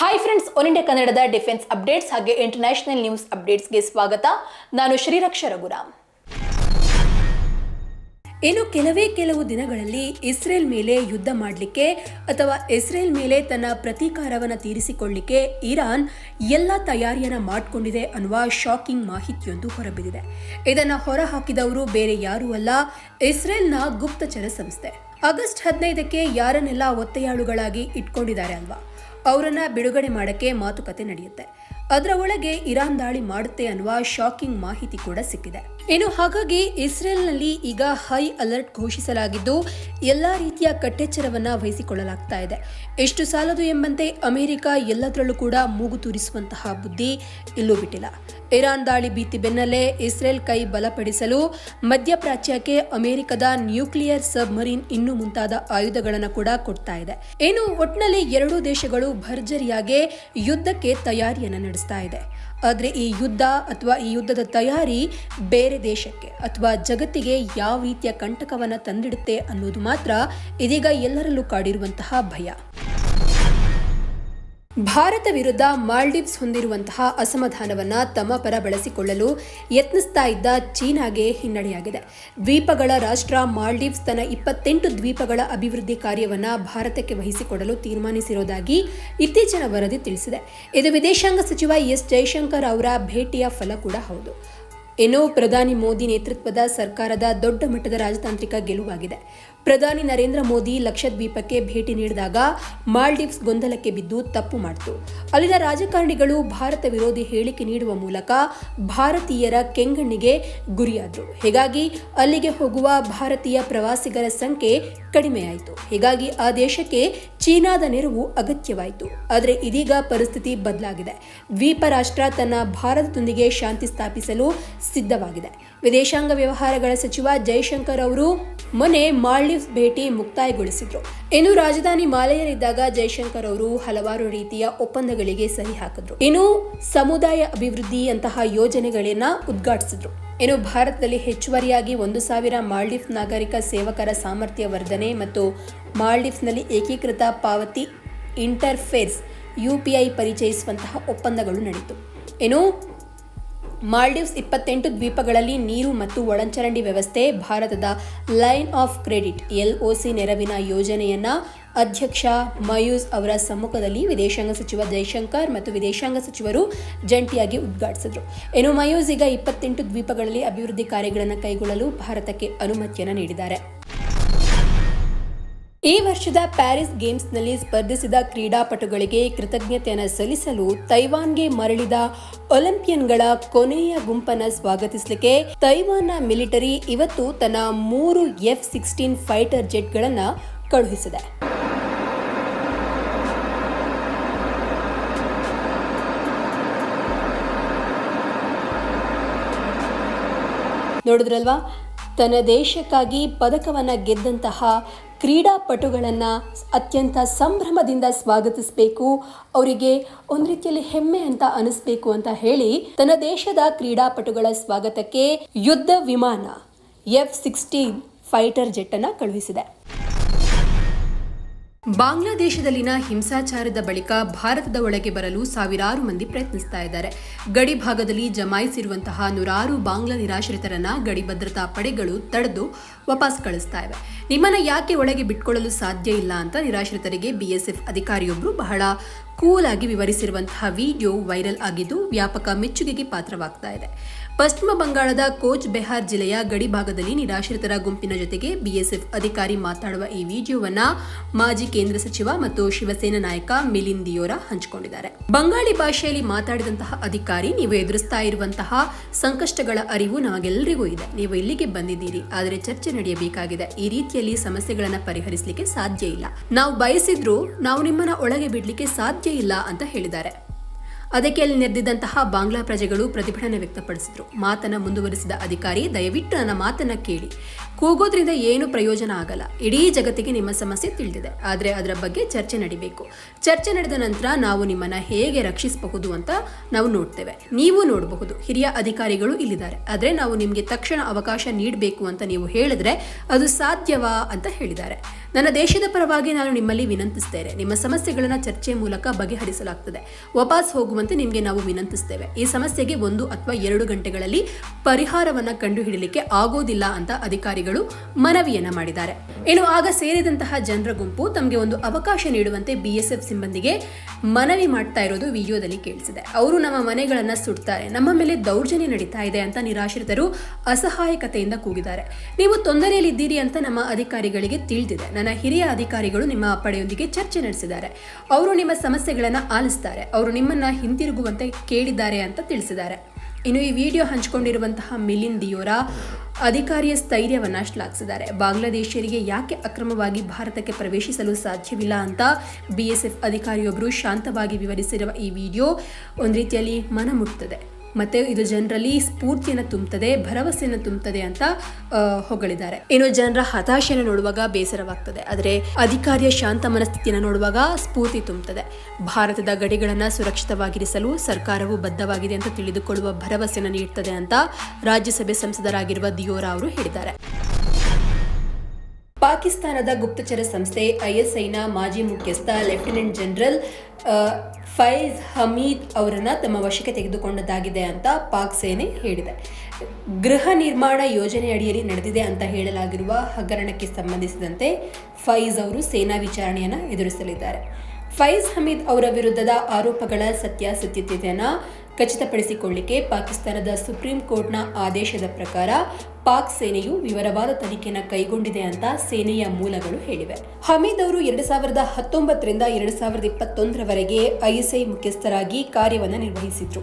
Hi friends one India ಕನ್ನಡದ defence updates ಹಾಗೆ international news ಅಪ್ಡೇಟ್ಸ್ಗೆ ಸ್ವಾಗತ. ನಾನು ಶ್ರೀರಕ್ಷ ರಘುರಾಮ್. ಇನ್ನು ಕೆಲವೇ ಕೆಲವು ದಿನಗಳಲ್ಲಿ ಇಸ್ರೇಲ್ ಮೇಲೆ ಯುದ್ಧ ಮಾಡಲಿಕ್ಕೆ ಅಥವಾ ಇಸ್ರೇಲ್ ಮೇಲೆ ತನ್ನ ಪ್ರತೀಕಾರವನ್ನು ತೀರಿಸಿಕೊಳ್ಳಿಕ್ಕೆ ಇರಾನ್ ಎಲ್ಲ ತಯಾರಿಯನ್ನು ಮಾಡಿಕೊಂಡಿದೆ ಅನ್ನುವ ಶಾಕಿಂಗ್ ಮಾಹಿತಿಯೊಂದು ಹೊರಬಿದ್ದಿದೆ. ಇದನ್ನು ಹೊರಹಾಕಿದವರು ಬೇರೆ ಯಾರೂ ಅಲ್ಲ, ಇಸ್ರೇಲ್ನ ಗುಪ್ತಚರ ಸಂಸ್ಥೆ. ಆಗಸ್ಟ್ ಹದಿನೈದಕ್ಕೆ ಯಾರನ್ನೆಲ್ಲ ಒತ್ತೆಯಾಳುಗಳಾಗಿ ಇಟ್ಕೊಂಡಿದ್ದಾರೆ ಅಲ್ವಾ? ಅವರನ್ನ ಬಿಡುಗಡೆ ಮಾಡಕ್ಕೆ ಮಾತುಕತೆ ನಡೆಯುತ್ತೆ. ಅದರ ಒಳಗೆ ಇರಾನ್ ದಾಳಿ ಮಾಡುತ್ತೆ ಅನ್ನುವ ಶಾಕಿಂಗ್ ಮಾಹಿತಿ ಕೂಡ ಸಿಕ್ಕಿದೆ. ಇನ್ನು ಹಾಗಾಗಿ ಇಸ್ರೇಲ್ನಲ್ಲಿ ಈಗ ಹೈ ಅಲರ್ಟ್ ಘೋಷಿಸಲಾಗಿದ್ದು, ಎಲ್ಲ ರೀತಿಯ ಕಟ್ಟೆಚ್ಚರವನ್ನು ವಹಿಸಿಕೊಳ್ಳಲಾಗ್ತಾ ಇದೆ. ಎಷ್ಟು ಸಾಲದು ಎಂಬಂತೆ ಅಮೆರಿಕ ಎಲ್ಲದರಲ್ಲೂ ಕೂಡ ಮೂಗು ತೂರಿಸುವಂತಹ ಬುದ್ಧಿ ಇಲ್ಲೂ ಬಿಟ್ಟಿಲ್ಲ. ಇರಾನ್ ದಾಳಿ ಭೀತಿ ಬೆನ್ನಲ್ಲೇ ಇಸ್ರೇಲ್ ಕೈ ಬಲಪಡಿಸಲು ಮಧ್ಯಪ್ರಾಚ್ಯಕ್ಕೆ ಅಮೆರಿಕದ ನ್ಯೂಕ್ಲಿಯರ್ ಸಬ್ಮರೀನ್ ಇನ್ನು ಮುಂತಾದ ಆಯುಧಗಳನ್ನು ಕೂಡ ಕೊಡ್ತಾ ಇದೆ. ಇನ್ನು ಒಟ್ಟಿನಲ್ಲಿ ಎರಡೂ ದೇಶಗಳು ಭರ್ಜರಿಯಾಗಿ ಯುದ್ಧಕ್ಕೆ ತಯಾರಿಯನ್ನು ನಡೆಸ್ತಾ ಇದೆ. ಆದರೆ ಈ ಯುದ್ಧ ಅಥವಾ ಈ ಯುದ್ಧದ ತಯಾರಿ ಬೇರೆ ದೇಶಕ್ಕೆ ಅಥವಾ ಜಗತ್ತಿಗೆ ಯಾವ ರೀತಿಯ ಕಂಟಕವನ್ನು ತಂದಿಡುತ್ತೆ ಅನ್ನೋದು ಮಾತ್ರ ಇದೀಗ ಎಲ್ಲರಲ್ಲೂ ಕಾಡಿರುವಂತಹ ಭಯ. ಭಾರತ ವಿರುದ್ಧ ಮಾಲ್ಡೀವ್ಸ್ ಹೊಂದಿರುವಂತಹ ಅಸಮಾಧಾನವನ್ನು ತಮ್ಮ ಪರ ಬಳಸಿಕೊಳ್ಳಲು ಯತ್ನಿಸ್ತಾ ಇದ್ದ ಚೀನಾಗೆ ಹಿನ್ನಡೆಯಾಗಿದೆ. ದ್ವೀಪಗಳ ರಾಷ್ಟ್ರ ಮಾಲ್ಡೀವ್ಸ್ ತನ್ನ ಇಪ್ಪತ್ತೆಂಟು ದ್ವೀಪಗಳ ಅಭಿವೃದ್ಧಿ ಕಾರ್ಯವನ್ನ ಭಾರತಕ್ಕೆ ವಹಿಸಿಕೊಡಲು ತೀರ್ಮಾನಿಸಿರುವುದಾಗಿ ಇತ್ತೀಚಿನ ವರದಿ ತಿಳಿಸಿದೆ. ಇದು ವಿದೇಶಾಂಗ ಸಚಿವ ಎಸ್. ಜೈಶಂಕರ್ ಅವರ ಭೇಟಿಯ ಫಲ ಕೂಡ ಹೌದು. ಇನ್ನು ಪ್ರಧಾನಿ ಮೋದಿ ನೇತೃತ್ವದ ಸರ್ಕಾರದ ದೊಡ್ಡ ಮಟ್ಟದ ರಾಜತಾಂತ್ರಿಕ ಗೆಲುವಾಗಿದೆ. ಪ್ರಧಾನಿ ನರೇಂದ್ರ ಮೋದಿ ಲಕ್ಷದ್ವೀಪಕ್ಕೆ ಭೇಟಿ ನೀಡಿದಾಗ ಮಾಲ್ಡೀವ್ಸ್ ಗೊಂದಲಕ್ಕೆ ಬಿದ್ದು ತಪ್ಪು ಮಾಡಿತು. ಅಲ್ಲಿನ ರಾಜಕಾರಣಿಗಳು ಭಾರತ ವಿರೋಧಿ ಹೇಳಿಕೆ ನೀಡುವ ಮೂಲಕ ಭಾರತೀಯರ ಕೆಂಗಣ್ಣಿಗೆ ಗುರಿಯಾದರು. ಹೀಗಾಗಿ ಅಲ್ಲಿಗೆ ಹೋಗುವ ಭಾರತೀಯ ಪ್ರವಾಸಿಗರ ಸಂಖ್ಯೆ ಕಡಿಮೆಯಾಯಿತು. ಹೀಗಾಗಿ ಆ ದೇಶಕ್ಕೆ ಚೀನಾದ ನೆರವು ಅಗತ್ಯವಾಯಿತು. ಆದರೆ ಇದೀಗ ಪರಿಸ್ಥಿತಿ ಬದಲಾಗಿದೆ. ದ್ವೀಪ ರಾಷ್ಟ್ರ ತನ್ನ ಭಾರತದೊಂದಿಗೆ ಶಾಂತಿ ಸ್ಥಾಪಿಸಲು ಸಿದ್ಧವಾಗಿದೆ. ವಿದೇಶಾಂಗ ವ್ಯವಹಾರಗಳ ಸಚಿವ ಜೈಶಂಕರ್ ಅವರು ಮೊನ್ನೆ ಮಾಲ್ಡೀವ್ಸ್ ಭೇಟಿ ಮುಕ್ತಾಯಗೊಳಿಸಿದ್ರು. ಇನ್ನು ರಾಜಧಾನಿ ಮಾಲೆಯಲ್ಲಿದ್ದಾಗ ಜೈಶಂಕರ್ ಅವರು ಹಲವಾರು ರೀತಿಯ ಒಪ್ಪಂದಗಳಿಗೆ ಸಹಿ ಹಾಕಿದ್ರು. ಇನ್ನು ಸಮುದಾಯ ಅಭಿವೃದ್ಧಿ ಅಂತಹ ಯೋಜನೆಗಳನ್ನ ಉದ್ಘಾಟಿಸಿದ್ರು. ಇನ್ನು ಭಾರತದಲ್ಲಿ ಹೆಚ್ಚುವರಿಯಾಗಿ ಒಂದು ಸಾವಿರ ಮಾಲ್ಡೀವ್ಸ್ ನಾಗರಿಕ ಸೇವಕರ ಸಾಮರ್ಥ್ಯ ವರ್ಧನೆ ಮತ್ತು ಮಾಲ್ಡೀವ್ಸ್ನಲ್ಲಿ ಏಕೀಕೃತ ಪಾವತಿ ಇಂಟರ್ಫೇಸ್ ಯುಪಿಐ ಪರಿಚಯಿಸುವಂತಹ ಒಪ್ಪಂದಗಳು ನಡೆಯಿತು. ಇನ್ನು ಮಾಲ್ಡೀವ್ಸ್ ಇಪ್ಪತ್ತೆಂಟು ದ್ವೀಪಗಳಲ್ಲಿ ನೀರು ಮತ್ತು ಒಳಂಚರಂಡಿ ವ್ಯವಸ್ಥೆ, ಭಾರತದ ಲೈನ್ ಆಫ್ ಕ್ರೆಡಿಟ್ ಎಲ್ಒಸಿ ನೆರವಿನ ಯೋಜನೆಯನ್ನ ಅಧ್ಯಕ್ಷ ಮಯೂಸ್ ಅವರ ಸಮ್ಮುಖದಲ್ಲಿ ವಿದೇಶಾಂಗ ಸಚಿವ ಜೈಶಂಕರ್ ಮತ್ತು ವಿದೇಶಾಂಗ ಸಚಿವರು ಜಂಟಿಯಾಗಿ ಉದ್ಘಾಟಿಸಿದರು. ಇನ್ನು ಮಯೂಸ್ ಈಗ ಇಪ್ಪತ್ತೆಂಟು ದ್ವೀಪಗಳಲ್ಲಿ ಅಭಿವೃದ್ಧಿ ಕಾರ್ಯಗಳನ್ನು ಕೈಗೊಳ್ಳಲು ಭಾರತಕ್ಕೆ ಅನುಮತಿಯನ್ನು ನೀಡಿದ್ದಾರೆ. ಈ ವರ್ಷದ ಪ್ಯಾರಿಸ್ ಗೇಮ್ಸ್ನಲ್ಲಿ ಸ್ಪರ್ಧಿಸಿದ ಕ್ರೀಡಾಪಟುಗಳಿಗೆ ಕೃತಜ್ಞತೆಯನ್ನು ಸಲ್ಲಿಸಲು ತೈವಾನ್ಗೆ ಮರಳಿದ ಒಲಿಂಪಿಯನ್ಗಳ ಕೊನೆಯ ಗುಂಪನ್ನು ಸ್ವಾಗತಿಸಲಿಕ್ಕೆ ತೈವಾನ್ನ ಮಿಲಿಟರಿ ಇವತ್ತು ತನ್ನ ಮೂರು ಎಫ್ ಸಿಕ್ಸ್ಟೀನ್ ಫೈಟರ್ ಜೆಟ್ಗಳನ್ನು ಕಳುಹಿಸಿದೆ. ನೋಡಿದ್ರಲ್ವಾ? ತನ್ನ ದೇಶಕ್ಕಾಗಿ ಪದಕವನ್ನು ಗೆದ್ದಂತಹ ಕ್ರೀಡಾಪಟುಗಳನ್ನು ಅತ್ಯಂತ ಸಂಭ್ರಮದಿಂದ ಸ್ವಾಗತಿಸಬೇಕು, ಅವರಿಗೆ ಒಂದು ರೀತಿಯಲ್ಲಿ ಹೆಮ್ಮೆ ಅಂತ ಅನಿಸ್ಬೇಕು ಅಂತ ಹೇಳಿ ತನ್ನ ದೇಶದ ಕ್ರೀಡಾಪಟುಗಳ ಸ್ವಾಗತಕ್ಕೆ ಯುದ್ಧ ವಿಮಾನ ಎಫ್ ಸಿಕ್ಸ್ಟೀನ್ ಫೈಟರ್ ಜೆಟ್ ಅನ್ನ ಕಳುಹಿಸಿದೆ. ಬಾಂಗ್ಲಾದೇಶದಲ್ಲಿನ ಹಿಂಸಾಚಾರದ ಬಳಿಕ ಭಾರತದ ಒಳಗೆ ಬರಲು ಸಾವಿರಾರು ಮಂದಿ ಪ್ರಯತ್ನಿಸ್ತಾ ಇದ್ದಾರೆ. ಗಡಿ ಭಾಗದಲ್ಲಿ ಜಮಾಯಿಸಿರುವಂತಹ ನೂರಾರು ಬಾಂಗ್ಲಾ ನಿರಾಶ್ರಿತರನ್ನ ಗಡಿ ಭದ್ರತಾ ಪಡೆಗಳು ತಡೆದು ವಾಪಸ್ ಕಳಿಸ್ತಾ ಇವೆ. ನಿಮ್ಮನ್ನ ಯಾಕೆ ಒಳಗೆ ಬಿಟ್ಕೊಳ್ಳಲು ಸಾಧ್ಯ ಇಲ್ಲ ಅಂತ ನಿರಾಶ್ರಿತರಿಗೆ ಬಿಎಸ್ಎಫ್ ಅಧಿಕಾರಿಯೊಬ್ಬರು ಬಹಳ ಕೂಲ್ ಆಗಿ ವಿವರಿಸಿರುವಂತಹ ವಿಡಿಯೋ ವೈರಲ್ ಆಗಿದ್ದು ವ್ಯಾಪಕ ಮೆಚ್ಚುಗೆಗೆ ಪಾತ್ರವಾಗ್ತಾ ಇದೆ. ಪಶ್ಚಿಮ ಬಂಗಾಳದ ಕೋಚ್ ಬೆಹಾರ್ ಜಿಲ್ಲೆಯ ಗಡಿ ಭಾಗದಲ್ಲಿ ನಿರಾಶ್ರಿತರ ಗುಂಪಿನ ಜೊತೆಗೆ ಬಿಎಸ್ಎಫ್ ಅಧಿಕಾರಿ ಮಾತಾಡುವ ಈ ವಿಡಿಯೋವನ್ನ ಮಾಜಿ ಕೇಂದ್ರ ಸಚಿವ ಮತ್ತು ಶಿವಸೇನಾ ನಾಯಕ ಮಿಲಿನ್ ದಿಯೋರಾ ಹಂಚಿಕೊಂಡಿದ್ದಾರೆ. ಬಂಗಾಳಿ ಭಾಷೆಯಲ್ಲಿ ಮಾತಾಡಿದಂತಹ ಅಧಿಕಾರಿ, ನೀವು ಎದುರಿಸ್ತಾ ಇರುವಂತಹ ಸಂಕಷ್ಟಗಳ ಅರಿವು ನಮಗೆಲ್ಲರಿಗೂ ಇದೆ. ನೀವು ಇಲ್ಲಿಗೆ ಬಂದಿದ್ದೀರಿ, ಆದರೆ ಚರ್ಚೆ ನಡೆಯಬೇಕಾಗಿದೆ. ಈ ರೀತಿಯಲ್ಲಿ ಸಮಸ್ಯೆಗಳನ್ನು ಪರಿಹರಿಸಲಿಕ್ಕೆ ಸಾಧ್ಯ ಇಲ್ಲ. ನಾವು ಬಯಸಿದ್ರು ನಾವು ನಿಮ್ಮನ್ನ ಒಳಗೆ ಬಿಡಲಿಕ್ಕೆ ಸಾಧ್ಯ ಇಲ್ಲ ಅಂತ ಹೇಳಿದ್ದಾರೆ. ಅದಕ್ಕೆ ಅಲ್ಲಿ ನೆರೆದಿದ್ದಂತಹ ಬಾಂಗ್ಲಾ ಪ್ರಜೆಗಳು ಪ್ರತಿಭಟನೆ ವ್ಯಕ್ತಪಡಿಸಿದ್ರು. ಮಾತನ್ನ ಮುಂದುವರಿಸಿದ ಅಧಿಕಾರಿ ದಯವಿಟ್ಟು ನನ್ನ ಮಾತನ್ನ ಕೇಳಿ. ಕೂಗೋದ್ರಿಂದ ಏನು ಪ್ರಯೋಜನ ಆಗಲ್ಲ. ಇಡೀ ಜಗತ್ತಿಗೆ ನಿಮ್ಮ ಸಮಸ್ಯೆ ತಿಳಿದಿದೆ. ಆದರೆ ಅದರ ಬಗ್ಗೆ ಚರ್ಚೆ ನಡಿಬೇಕು. ಚರ್ಚೆ ನಡೆದ ನಂತರ ನಾವು ನಿಮ್ಮನ್ನ ಹೇಗೆ ರಕ್ಷಿಸಬಹುದು ಅಂತ ನಾವು ನೋಡ್ತೇವೆ. ನೀವು ನೋಡಬಹುದು. ಹಿರಿಯ ಅಧಿಕಾರಿಗಳು ಇಲ್ಲಿದ್ದಾರೆ. ಆದರೆ ನಾವು ನಿಮಗೆ ತಕ್ಷಣ ಅವಕಾಶ ನೀಡಬೇಕು ಅಂತ ನೀವು ಹೇಳಿದ್ರೆ ಅದು ಸಾಧ್ಯವಾ ಅಂತ ಹೇಳಿದ್ದಾರೆ. ನನ್ನ ದೇಶದ ಪರವಾಗಿ ನಾನು ನಿಮ್ಮಲ್ಲಿ ವಿನಂತಿಸ್ತೇನೆ. ನಿಮ್ಮ ಸಮಸ್ಯೆಗಳನ್ನು ಚರ್ಚೆ ಮೂಲಕ ಬಗೆಹರಿಸಲಾಗ್ತದೆ. ವಾಪಸ್ ಹೋಗುವಂತೆ ನಿಮಗೆ ನಾವು ವಿನಂತಿಸ್ತೇವೆ. ಈ ಸಮಸ್ಯೆಗೆ ಒಂದು ಅಥವಾ ಎರಡು ಗಂಟೆಗಳಲ್ಲಿ ಪರಿಹಾರವನ್ನ ಕಂಡುಹಿಡಲಿಕ್ಕೆ ಆಗೋದಿಲ್ಲ ಅಂತ ಅಧಿಕಾರಿಗಳು ಮನವಿಯನ್ನ ಮಾಡಿದ್ದಾರೆ. ಇನ್ನು ಆಗ ಸೇರಿದಂತಹ ಜನರ ಗುಂಪು ತಮಗೆ ಒಂದು ಅವಕಾಶ ನೀಡುವಂತೆ ಬಿಎಸ್ಎಫ್ ಸಿಬ್ಬಂದಿಗೆ ಮನವಿ ಮಾಡ್ತಾ ಇರೋದು ವಿಡಿಯೋದಲ್ಲಿ ಕೇಳಿಸಿದೆ. ಅವರು ನಮ್ಮ ಮನೆಗಳನ್ನ ಸುಡ್ತಾರೆ. ನಮ್ಮ ಮೇಲೆ ದೌರ್ಜನ್ಯ ನಡೀತಾ ಇದೆ ಅಂತ ನಿರಾಶ್ರಿತರು ಅಸಹಾಯಕತೆಯಿಂದ ಕೂಗಿದ್ದಾರೆ. ನೀವು ತೊಂದರೆಯಲ್ಲಿದ್ದೀರಿ ಅಂತ ನಮ್ಮ ಅಧಿಕಾರಿಗಳಿಗೆ ತಿಳಿದಿದೆ. ನನ್ನ ಹಿರಿಯ ಅಧಿಕಾರಿಗಳು ನಿಮ್ಮ ಪಡೆಯೊಂದಿಗೆ ಚರ್ಚೆ ನಡೆಸಿದ್ದಾರೆ. ಅವರು ನಿಮ್ಮ ಸಮಸ್ಯೆಗಳನ್ನು ಆಲಿಸ್ತಾರೆ. ಅವರು ನಿಮ್ಮನ್ನ ಹಿಂತಿರುಗುವಂತೆ ಕೇಳಿದ್ದಾರೆ ಅಂತ ತಿಳಿಸಿದ್ದಾರೆ. ಇನ್ನು ಈ ವಿಡಿಯೋ ಹಂಚಿಕೊಂಡಿರುವಂತಹ ಮಿಲಿನ್ ದಿಯೋರಾ ಅಧಿಕಾರಿಯ ಸ್ಥೈರ್ಯವನ್ನ ಶ್ಲಾಘಿಸಿದ್ದಾರೆ. ಬಾಂಗ್ಲಾದೇಶಿಯರಿಗೆ ಯಾಕೆ ಅಕ್ರಮವಾಗಿ ಭಾರತಕ್ಕೆ ಪ್ರವೇಶಿಸಲು ಸಾಧ್ಯವಿಲ್ಲ ಅಂತ ಬಿಎಸ್ಎಫ್ ಅಧಿಕಾರಿಯೊಬ್ಬರು ಶಾಂತವಾಗಿ ವಿವರಿಸಿರುವ ಈ ವಿಡಿಯೋ ಒಂದು ರೀತಿಯಲ್ಲಿ ಮನ ಮುಟ್ತದೆ ಮತ್ತೆ ಇದು ಜನರಲ್ಲಿ ಸ್ಫೂರ್ತಿಯನ್ನು ತುಂಬುತ್ತದೆ, ಭರವಸೆಯನ್ನು ತುಂಬುತ್ತದೆ ಅಂತ ಹೊಗಳಿದ್ದಾರೆ. ಏನು ಜನರ ಹತಾಶೆಯನ್ನು ನೋಡುವಾಗ ಬೇಸರವಾಗ್ತದೆ. ಆದರೆ ಅಧಿಕಾರಿಯ ಶಾಂತ ಮನಸ್ಥಿತಿಯನ್ನು ನೋಡುವಾಗ ಸ್ಫೂರ್ತಿ ತುಂಬುತ್ತದೆ. ಭಾರತದ ಗಡಿಗಳನ್ನು ಸುರಕ್ಷಿತವಾಗಿರಿಸಲು ಸರ್ಕಾರವು ಬದ್ಧವಾಗಿದೆ ಅಂತ ತಿಳಿದುಕೊಳ್ಳುವ ಭರವಸೆಯನ್ನು ನೀಡುತ್ತದೆ ಅಂತ ರಾಜ್ಯಸಭೆ ಸಂಸದರಾಗಿರುವ ದಿಯೋರಾ ಅವರು ಹೇಳಿದ್ದಾರೆ. ಪಾಕಿಸ್ತಾನದ ಗುಪ್ತಚರ ಸಂಸ್ಥೆ ಐಎಸ್ಐನ ಮಾಜಿ ಮುಖ್ಯಸ್ಥ ಲೆಫ್ಟಿನೆಂಟ್ ಜನರಲ್ ಫೈಜ್ ಹಮೀದ್ ಅವರನ್ನು ತಮ್ಮ ವಶಕ್ಕೆ ತೆಗೆದುಕೊಂಡದ್ದಾಗಿದೆ ಅಂತ ಪಾಕ್ ಸೇನೆ ಹೇಳಿದೆ. ಗೃಹ ನಿರ್ಮಾಣ ಯೋಜನೆ ಅಡಿಯಲ್ಲಿ ನಡೆದಿದೆ ಅಂತ ಹೇಳಲಾಗಿರುವ ಹಗರಣಕ್ಕೆ ಸಂಬಂಧಿಸಿದಂತೆ ಫೈಜ್ ಅವರು ಸೇನಾ ವಿಚಾರಣೆಯನ್ನು ಎದುರಿಸಲಿದ್ದಾರೆ. ಫೈಜ್ ಹಮೀದ್ ಅವರ ವಿರುದ್ಧದ ಆರೋಪಗಳ ಸತ್ಯಾಸತ್ಯತೆಯನ್ನು ಖಚಿತಪಡಿಸಿಕೊಳ್ಳಿಕ್ಕೆ ಪಾಕಿಸ್ತಾನದ ಸುಪ್ರೀಂ ಕೋರ್ಟ್ನ ಆದೇಶದ ಪ್ರಕಾರ ಪಾಕ್ ಸೇನೆಯು ವಿವರವಾದ ತನಿಖೆಯನ್ನು ಕೈಗೊಂಡಿದೆ ಅಂತ ಸೇನೆಯ ಮೂಲಗಳು ಹೇಳಿವೆ. ಹಮೀದ್ ಅವರು ಎರಡು ಸಾವಿರದ ಹತ್ತೊಂಬತ್ತರಿಂದ ಎರಡು ಸಾವಿರದ ಇಪ್ಪತ್ತೊಂದರವರೆಗೆ ಐಎಸ್ಐ ಮುಖ್ಯಸ್ಥರಾಗಿ ಕಾರ್ಯವನ್ನು ನಿರ್ವಹಿಸಿದ್ರು.